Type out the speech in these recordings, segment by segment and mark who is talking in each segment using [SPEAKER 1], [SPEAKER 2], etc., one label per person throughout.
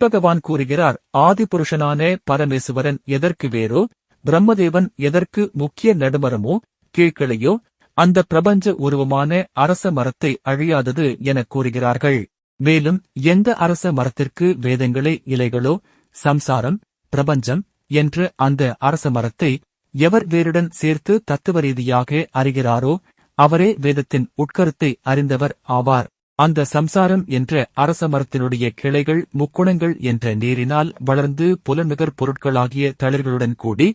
[SPEAKER 1] ஸ்ரீபகவான் கூறுகிறார் ஆதிபுருஷனான பரமேசுவரன் எதற்கு வேறோ பிரம்மதேவன் எதற்கு முக்கிய நடுமரமோ கீழ்கிளையோ அந்த பிரபஞ்ச உருவமான அரச மரத்தை அழியாதது என கூறுகிறார்கள். மேலும் எந்த அரச மரத்திற்கு வேதங்களே இலைகளோ சம்சாரம் பிரபஞ்சம் என்று அந்த அரச மரத்தை எவர் வேருடன் சேர்த்து தத்துவ ரீதியாக அறிகிறாரோ அவரே வேதத்தின் உட்கருத்தை அறிந்தவர் ஆவார். அந்த சம்சாரம் என்ற அரச மரத்தினுடைய கிளைகள் முக்குணங்கள் என்ற நீரினால் வளர்ந்து புலநுகர் பொருட்களாகிய தளிர்களுடன் கூடி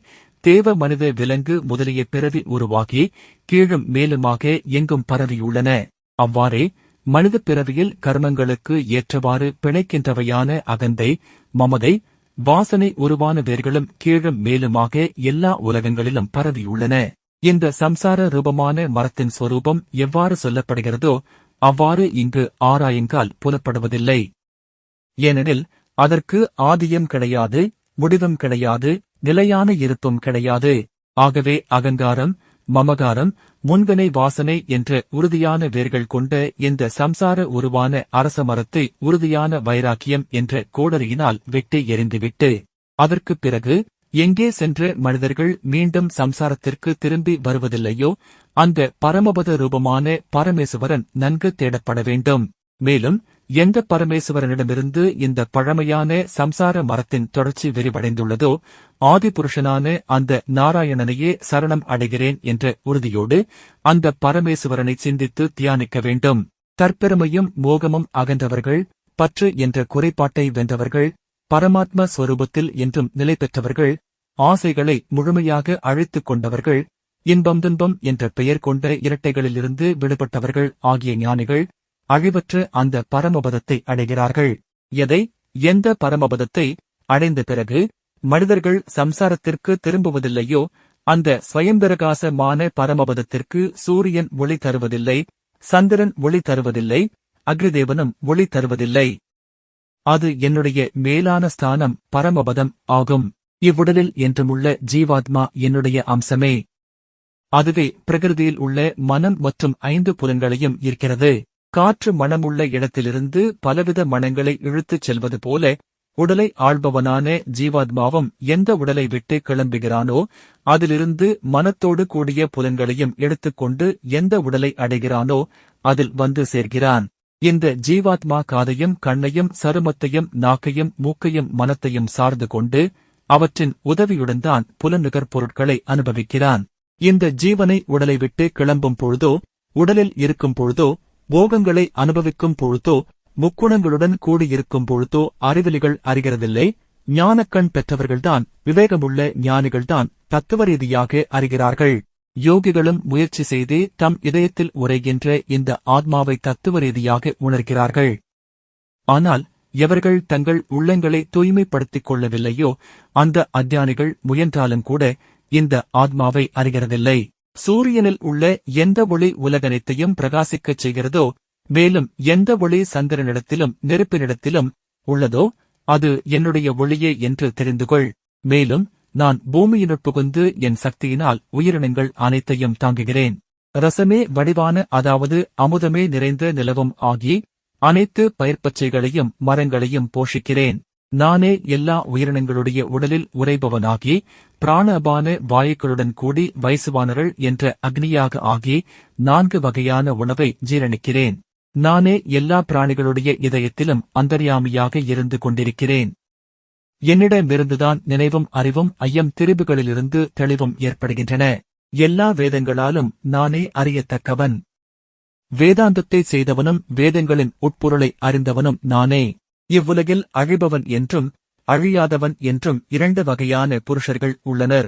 [SPEAKER 1] தேவ மனித விலங்கு முதலிய பிறவி உருவாகி கீழும் மேலுமாக எங்கும் பரவியுள்ளன. அவ்வாறே மனித பிறவியில் கர்மங்களுக்கு ஏற்றவாறு பிணைக்கின்றவையான அகந்தை மமதை வாசனை உருவான வேர்களும் கீழும் மேலுமாக எல்லா உலகங்களிலும் பரவியுள்ளன. இந்த சம்சார ரூபமான மரத்தின் சொரூபம் எவ்வாறு சொல்லப்படுகிறதோ அவ்வாறு இங்கு ஆராயுங்கால் புலப்படுவதில்லை. ஏனெனில் அதற்கு ஆதியம் கிடையாது முடிவும் கிடையாது நிலையான இருப்பும் கிடையாது. ஆகவே அகங்காரம் மமகாரம் முன்கனை வாசனை என்ற உறுதியான வேர்கள் கொண்ட இந்த சம்சார உருவான அரச மரத்தை உறுதியான வைராக்கியம் என்ற கோடரியினால் வெட்டி எறிந்துவிட்டு அதற்குப் பிறகு எங்கே சென்று மனிதர்கள் மீண்டும் சம்சாரத்திற்கு திரும்பி வருவதில்லையோ அந்த பரமபத ரூபமான பரமேசுவரன் நன்கு தேடப்பட வேண்டும். மேலும் எந்த பரமேசுவரனிடமிருந்து இந்த பழமையான சம்சார மரத்தின் தொடர்ச்சி விரிவடைந்துள்ளதோ ஆதிபுருஷனான அந்த நாராயணனையே சரணம் அடைகிறேன் என்ற உறுதியோடு அந்த பரமேசுவரனை சிந்தித்து தியானிக்க வேண்டும். தற்பெருமையும் மோகமும் அகன்றவர்கள் பற்று என்ற குறைபாட்டை வென்றவர்கள் பரமாத்ம ஸ்வரூபத்தில் என்றும் நிலை பெற்றவர்கள் ஆசைகளை முழுமையாக அழித்துக் கொண்டவர்கள் இன்பம் துன்பம் என்ற பெயர் கொண்ட இரட்டைகளிலிருந்து விடுபட்டவர்கள் ஆகிய ஞானிகள் அழிவற்ற அந்த பரமபதத்தை அடைகிறார்கள். எதை? எந்த பரமபதத்தை? அடைந்த பிறகு மனிதர்கள் சம்சாரத்திற்கு திரும்புவதில்லையோ அந்த ஸ்வயம்பிரகாசமான பரமபதத்திற்கு சூரியன் ஒளி தருவதில்லை சந்திரன் ஒளி தருவதில்லை அக்னிதேவனும் ஒளி தருவதில்லை. அது என்னுடைய மேலான ஸ்தானம் பரமபதம் ஆகும். இவ்வுடலில் என்றுமுள்ள ஜீவாத்மா என்னுடைய அம்சமே. அதுவே பிரகிருதியில் உள்ள மனம் மற்றும் ஐந்து புலன்களையும் இருக்கிறது காற்று மனமுள்ள இடத்திலிருந்து பலவித மனங்களை இழுத்துச் செல்வது போல உடலை ஆள்பவனான ஜீவாத்மாவும் எந்த உடலை விட்டு கிளம்புகிறானோ அதிலிருந்து மனத்தோடு கூடிய புலன்களையும் எடுத்துக்கொண்டு எந்த உடலை அடைகிறானோ அதில் வந்து சேர்கிறான். இந்த ஜீவாத்மா காதையும் கண்ணையும் சருமத்தையும் நாக்கையும் மூக்கையும் மனத்தையும் சார்ந்து கொண்டு அவற்றின் உதவியுடன் தான் புலநுகர் பொருட்களை அனுபவிக்கிறான். இந்த ஜீவனை உடலை விட்டு கிளம்பும் பொழுதோ உடலில் இருக்கும் பொழுதோ போகங்களை அனுபவிக்கும் பொழுதோ முக்குணங்களுடன் கூடியிருக்கும் பொழுதோ அறிவலிகள் அறிகிறதில்லை. ஞானக்கண் பெற்றவர்கள்தான் விவேகமுள்ள ஞானிகள்தான் தத்துவ ரீதியாக அறிகிறார்கள். யோகிகளும் முயற்சி செய்து தம் இதயத்தில் உரைகின்ற இந்த ஆத்மாவை தத்துவ ரீதியாக உணர்கிறார்கள். ஆனால் எவர்கள் தங்கள் உள்ளங்களை தூய்மைப்படுத்திக் கொள்ளவில்லையோ அந்த அத்தியானிகள் முயன்றாலும் கூட இந்த ஆத்மாவை அறிகிறதில்லை. சூரியனில் உள்ள எந்த ஒளி உலகனைத்தையும் பிரகாசிக்கச் செய்கிறதோ மேலும் எந்த ஒளி சந்திரனிடத்திலும் நெருப்பினிடத்திலும் உள்ளதோ அது என்னுடைய ஒளியே என்று தெரிந்து கொள் மேலும் நான் பூமியினுட் புகுந்து என் சக்தியினால் உயிரினங்கள் அனைத்தையும் தாங்குகிறேன். ரசமே வடிவான அதாவது அமுதமே நிறைந்த நிலவும் ஆகி அனைத்து பயிர்ப்பச்சைகளையும் மரங்களையும் போஷிக்கிறேன். நானே எல்லா உயிரினங்களுடைய உடலில் உறைபவனாகி பிராணபான வாயுக்களுடன் கூடி வயசுவானர்கள் என்ற அக்னியாக ஆகி நான்கு வகையான உணவை ஜீரணிக்கிறேன். நானே எல்லா பிராணிகளுடைய இதயத்திலும் அந்தர்யாமியாக இருந்து கொண்டிருக்கிறேன். என்னிடமிருந்துதான் நினைவும் அறிவும் ஐயம் திரிபுகளிலிருந்து தெளிவும் ஏற்படுகின்றன. எல்லா வேதங்களாலும் நானே அறியத்தக்கவன். வேதாந்தத்தை செய்தவனும் வேதங்களின் உட்பொருளை அறிந்தவனும் நானே. இவ்வுலகில் அழிபவன் என்றும் அழியாதவன் என்றும் இரண்டு வகையான புருஷர்கள் உள்ளனர்.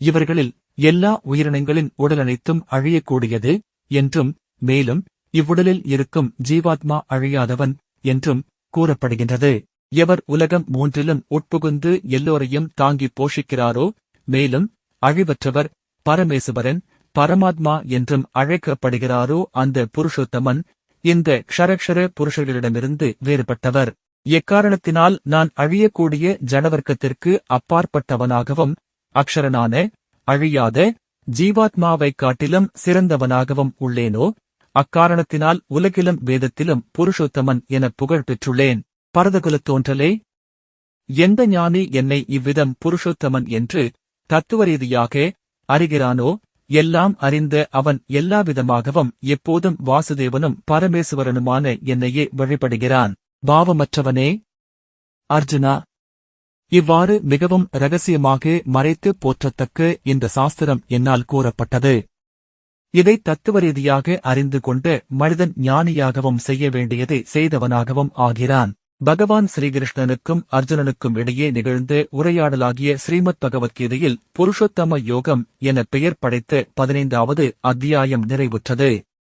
[SPEAKER 1] இவர்களில் எல்லா உயிரினங்களின் உடலனைத்தும் அழியக்கூடியது என்றும் மேலும் இவ்வுடலில் இருக்கும் ஜீவாத்மா அழியாதவன் என்றும் கூறப்படுகின்றது. எவர் உலகம் மூன்றிலும் உட்புகுந்து எல்லோரையும் தாங்கி போஷிக்கிறாரோ? மேலும் அழிவற்றவர் பரமேசுவரன் பரமாத்மா என்றும் அழைக்கப்படுகிறாரோ? அந்த புருஷோத்தமன் இந்த க்ஷரக்ஷர புருஷர்களிடமிருந்து வேறுபட்டவர். எக்காரணத்தினால் நான் அழியக்கூடிய ஜனவர்க்கத்திற்கு அப்பாற்பட்டவனாகவும் அக்ஷரனான அழியாத ஜீவாத்மாவைக் காட்டிலும் சிறந்தவனாகவும் உள்ளேனோ? அக்காரணத்தினால் உலகிலும் வேதத்திலும் புருஷோத்தமன் என புகழ் பெற்றுள்ளேன். பரதகுலத் தோன்றலே? எந்த ஞானி என்னை இவ்விதம் புருஷோத்தமன் என்று தத்துவ ரீதியாக அறிகிறானோ எல்லாம் அறிந்த அவன் எல்லாவிதமாகவும் எப்போதும் வாசுதேவனும் பரமேசுவரனுமான என்னையே வழிபடுகிறான். பாவமற்றவனே? அர்ஜுனா இவ்வாறு மிகவும் ரகசியமாக மறைத்து போற்றத்தக்க இந்த சாஸ்திரம் என்னால் கூறப்பட்டது. இதை தத்துவ ரீதியாக அறிந்து கொண்டு மனிதன் ஞானியாகவும் செய்ய வேண்டியதை செய்தவனாகவும் ஆகிறான். பகவான் ஸ்ரீகிருஷ்ணனுக்கும் அர்ஜுனனுக்கும் இடையே நிகழ்ந்த உரையாடலாகிய ஸ்ரீமத் பகவத்கீதையில் புருஷோத்தம யோகம் என பெயர் படைத்த பதினைந்தாவது அத்தியாயம் நிறைவுற்றது.